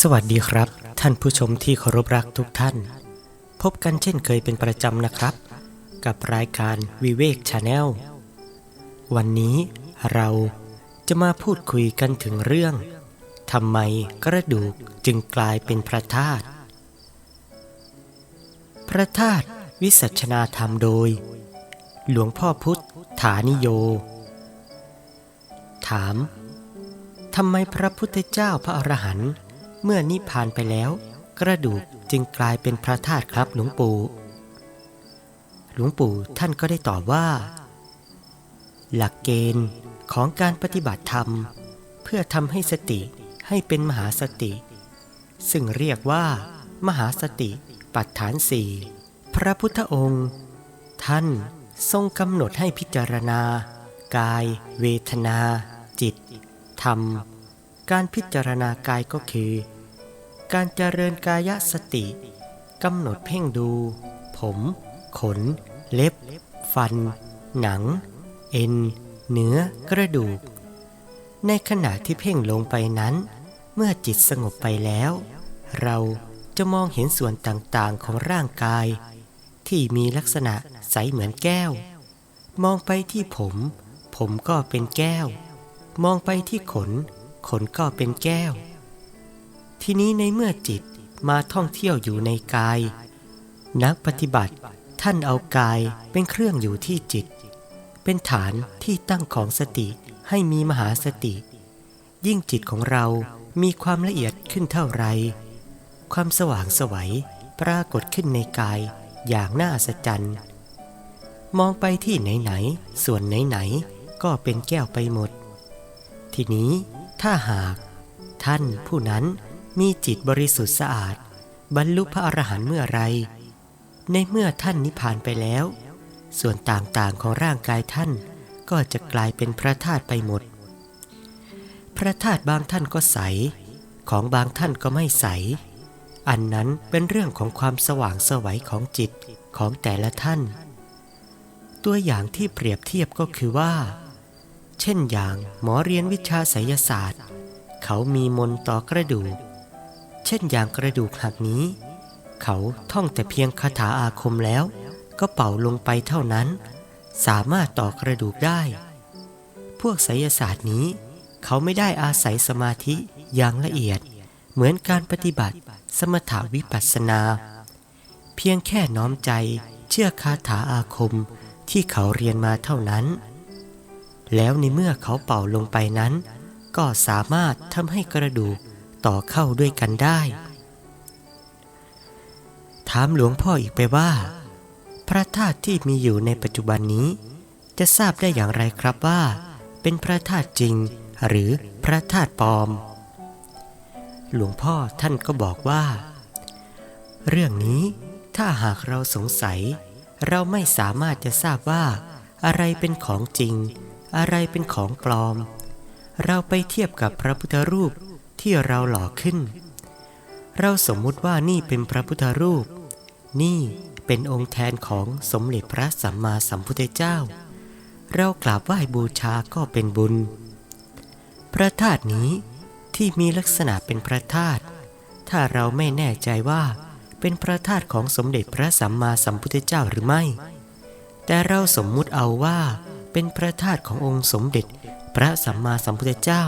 สวัสดีครับ ท่านผู้ชมที่เคารพรักทุกท่าน พบกันเช่นเคยเป็นประจำนะครับ กับรายการวิเวกชาแนลวันนี้เราจะมาพูดคุยกันถึงเรื่องทำไมกระดูกจึงกลายเป็นพระธาตุพระธาตุวิสัชนาธรรมโดย หลวงพ่อพุทธฐานิโย ถามทำไมพระพุทธเจ้าพระอรหันต์ เมื่อนิพพานไปแล้ว กระดูกจึงกลายเป็นพระธาตุครับหลวงปู่ หลวงปู่ท่านก็ได้ตอบว่า หลักเกณฑ์ของการปฏิบัติธรรม เพื่อทำให้สติให้เป็นมหาสติ ซึ่งเรียกว่า มหาสติปัฏฐานสี่พระพุทธองค์ ท่านทรงกำหนดให้พิจารณา กาย เวทนา จิต ธรรม การพิจารณากายก็คือ การเจริญกายสติกำหนดเพ่งดู ผม ขน เล็บ ฟัน หนัง เอ็น เนื้อกระดูก ในขณะที่เพ่งลงไปนั้น เมื่อจิตสงบไปแล้ว เราจะมองเห็นส่วนต่างๆของร่างกาย ที่มีลักษณะใสเหมือนแก้ว มองไปที่ผม ผมก็เป็นแก้ว มองไปที่ขน ขนก็เป็นแก้ว ทีนี้ในเมื่อจิตมาท่องเที่ยวอยู่ในกาย นักปฏิบัติท่านเอากายเป็นเครื่องอยู่ที่จิต เป็นฐานที่ตั้งของสติให้มีมหาสติ ยิ่งจิตของเรามีความละเอียดขึ้นเท่าไร ความสว่างสวัยปรากฏขึ้นในกายอย่างน่าอัศจรรย์มองไปที่ไหนๆส่วนไหนๆก็เป็นแก้วไปหมด ทีนี้ถ้าหากท่านผู้นั้น มีจิตบริสุทธิ์สะอาด บรรลุพระอรหันต์เมื่อไร ในเมื่อท่านนิพพานไปแล้ว ส่วนต่างๆของร่างกายท่านก็จะกลายเป็นพระธาตุไปหมด พระธาตุบางท่านก็ใส ของบางท่านก็ไม่ใส อันนั้นเป็นเรื่องของความสว่างสวัยของจิตของแต่ละท่าน ตัวอย่างที่เปรียบเทียบก็คือว่า เช่นอย่างหมอเรียนวิชาไสยศาสตร์ เขามีมนต์ต่อกระดูก เช่นอย่างกระดูกหักนี้ เขาท่องแต่เพียงคาถาอาคมแล้ว ก็เป่าลงไปเท่านั้น สามารถต่อกระดูกได้ พวกไสยศาสตร์นี้ เขาไม่ได้อาศัยสมาธิอย่างละเอียด เหมือนการปฏิบัติสมถาวิปัสสนา เพียงแค่น้อมใจเชื่อคาถาอาคมที่เขาเรียนมาเท่านั้น แล้วในเมื่อเขาเป่าลงไปนั้น ก็สามารถทำให้กระดูก ต่อเข้าด้วยกันได้ ถามหลวงพ่ออีกไปว่า พระธาตุที่มีอยู่ในปัจจุบันนี้ จะทราบได้อย่างไรครับว่า เป็นพระธาตุจริงหรือพระธาตุปลอม หลวงพ่อท่านก็บอกว่า เรื่องนี้ถ้าหากเราสงสัย เราไม่สามารถจะทราบว่า อะไรเป็นของจริง อะไรเป็นของปลอม เราไปเทียบกับพระพุทธรูป ที่เราหล่อขึ้น เราสมมุติว่านี่เป็นพระพุทธรูป นี่เป็นองค์แทนของสมเด็จพระสัมมาสัมพุทธเจ้า เรากราบไหว้บูชาก็เป็นบุญ พระธาตุนี้ที่มีลักษณะเป็นพระธาตุถ้าเราไม่แน่ใจว่าเป็นพระธาตุของสมเด็จพระสัมมาสัมพุทธเจ้าหรือไม่ แต่เราสมมุติเอาว่าเป็นพระธาตุขององค์สมเด็จพระสัมมาสัมพุทธเจ้า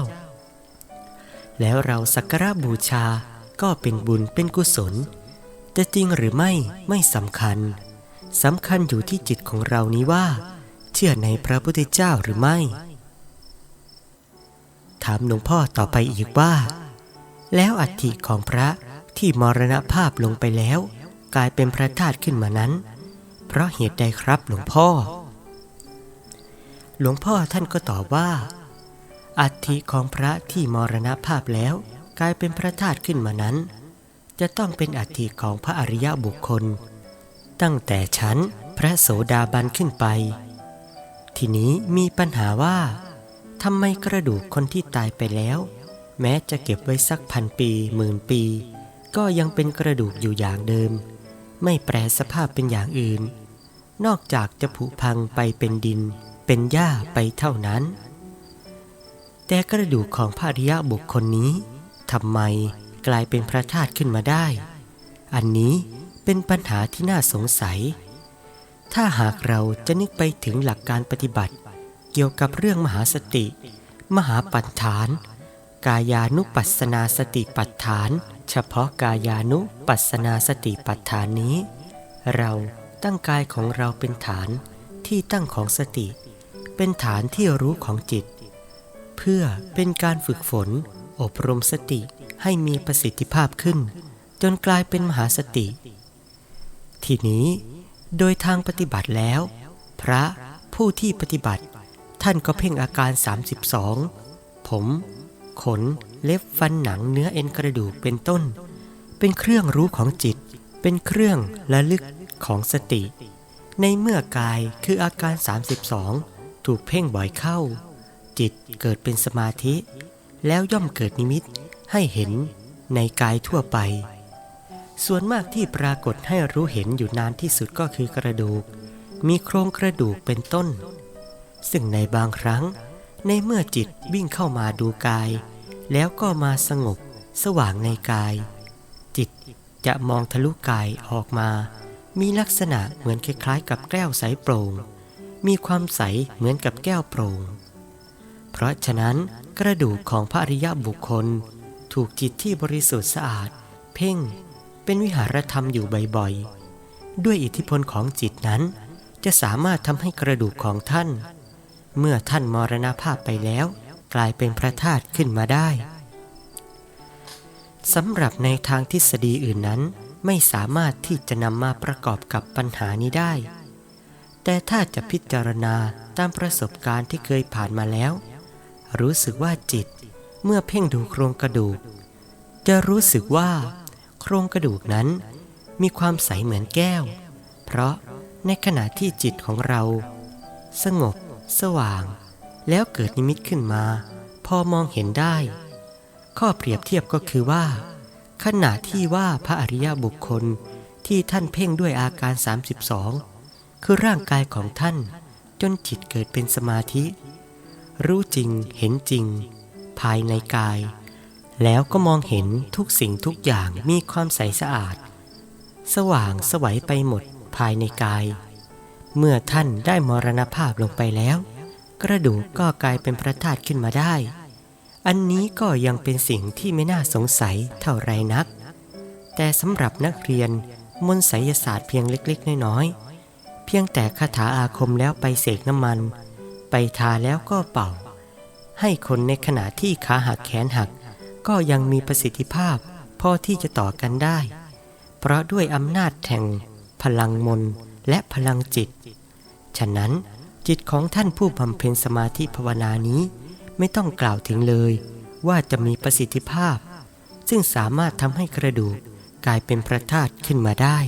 แล้วเราสักการะบูชาก็เป็นบุญเป็นกุศล แต่จริงหรือไม่ไม่สำคัญสำคัญอยู่ที่จิตของเรานี้ว่า เชื่อในพระพุทธเจ้าหรือไม่ ถามหลวงพ่อต่อไปอีกว่า แล้วอัฐิของพระที่มรณภาพลงไปแล้ว กลายเป็นพระธาตุขึ้นมานั้น เพราะเหตุใดครับหลวงพ่อ หลวงพ่อท่านก็ตอบว่า อัฐิของพระที่มรณภาพแล้วกลายเป็นพระธาตุขึ้นมานั้น จะต้องเป็นอัฐิของพระอริยบุคคล ตั้งแต่ชั้นพระโสดาบันขึ้นไป ทีนี้มีปัญหาว่าทำไมกระดูกคนที่ตายไปแล้ว แม้จะเก็บไว้สักพันปีหมื่นปี ก็ยังเป็นกระดูกอยู่อย่างเดิม ไม่แปรสภาพเป็นอย่างอื่น นอกจากจะผุพังไปเป็นดิน เป็นหญ้าไปเท่านั้น แต่กระดูกของพระอริยบุคคลนี้ทำไมกลายเป็นพระธาตุขึ้นมาได้ อันนี้เป็นปัญหาที่น่าสงสัย ถ้าหากเราจะนึกไปถึงหลักการปฏิบัติ เกี่ยวกับเรื่องมหาสติ มหาปัฏฐาน กายานุปัสนาสติปัฏฐาน เฉพาะกายานุปัสนาสติปัฏฐานนี้ เราตั้งกายของเราเป็นฐานที่ตั้งของสติ เป็นฐานที่รู้ของจิต พื่อเป็นการฝึกฝน อบรมสติให้มีประสิทธิภาพขึ้น จนกลายเป็นมหาสติ ทีนี้โดยทางปฏิบัติแล้ว พระผู้ที่ปฏิบัติ ท่านก็เพ่งอาการ 32 ผม ขน เล็บฟันหนังเนื้อเอ็นกระดูกเป็นต้น เป็นเครื่องรู้ของจิต เป็นเครื่องระลึกของสติ ในเมื่อกายคืออาการ 32 ถูกเพ่งบ่อยเข้า จิตเกิดเป็นสมาธิ แล้วย่อมเกิดนิมิตให้เห็นในกายทั่วไป ส่วนมากที่ปรากฏให้รู้เห็นอยู่นานที่สุดก็คือกระดูก มีโครงกระดูกเป็นต้น ซึ่งในบางครั้ง ในเมื่อจิตวิ่งเข้ามาดูกาย แล้วก็มาสงบสว่างในกาย จิตจะมองทะลุกายออกมา มีลักษณะเหมือนคล้ายๆกับแก้วใสโปร่ง มีความใสเหมือนกับแก้วโปร่ง เพราะฉะนั้นกระดูกของพระอริยบุคคล ถูกจิตที่บริสุทธิ์สะอาด เพ่ง เป็นวิหารธรรมอยู่บ่อยๆ ด้วยอิทธิพลของจิตนั้น จะสามารถทำให้กระดูกของท่าน เมื่อท่านมรณภาพไปแล้ว กลายเป็นพระธาตุขึ้นมาได้สำหรับในทางทฤษฎีอื่นนั้น ไม่สามารถที่จะนำมาประกอบกับปัญหานี้ได้ แต่ถ้าจะพิจารณาตามประสบการณ์ที่เคยผ่านมาแล้ว รู้สึกว่าจิตเมื่อเพ่งดูโครงกระดูก จะรู้สึกว่า โครงกระดูกนั้นมีความใสเหมือนแก้ว เพราะในขณะที่จิตของเรา สงบ สว่าง แล้วเกิดนิมิตขึ้นมา พอมองเห็นได้ ข้อเปรียบเทียบก็คือว่า ขณะที่ว่าพระอริยบุคคลที่ท่านเพ่งด้วยอาการ 32 คือร่างกายของท่านจนจิตเกิดเป็นสมาธิ รู้จริงเห็นจริง ภายในกาย แล้วก็มองเห็นทุกสิ่งทุกอย่างมีความใสสะอาด สว่างสวัยไปหมดภายในกาย เมื่อท่านได้มรณภาพลงไปแล้ว กระดูกก็กลายเป็นพระธาตุขึ้นมาได้ อันนี้ก็ยังเป็นสิ่งที่ไม่น่าสงสัยเท่าไรนัก แต่สำหรับนักเรียนมนต์ไสยศาสตร์เพียงเล็กๆ น้อยๆเพียงแต่คาถาอาคมแล้วไปเสกน้ำมัน ไปทาแล้วก็เป่า ให้คนในขณะที่ขาหักแขนหัก ก็ยังมีประสิทธิภาพพอที่จะต่อกันได้ เพราะด้วยอำนาจแห่งพลังมนและพลังจิต ฉะนั้นจิตของท่านผู้บำเพ็ญสมาธิภาวนานี้ไม่ต้องกล่าวถึงเลยว่าจะมีประสิทธิภาพ ซึ่งสามารถทำให้กระดูกกลายเป็นพระธาตุขึ้นมาได้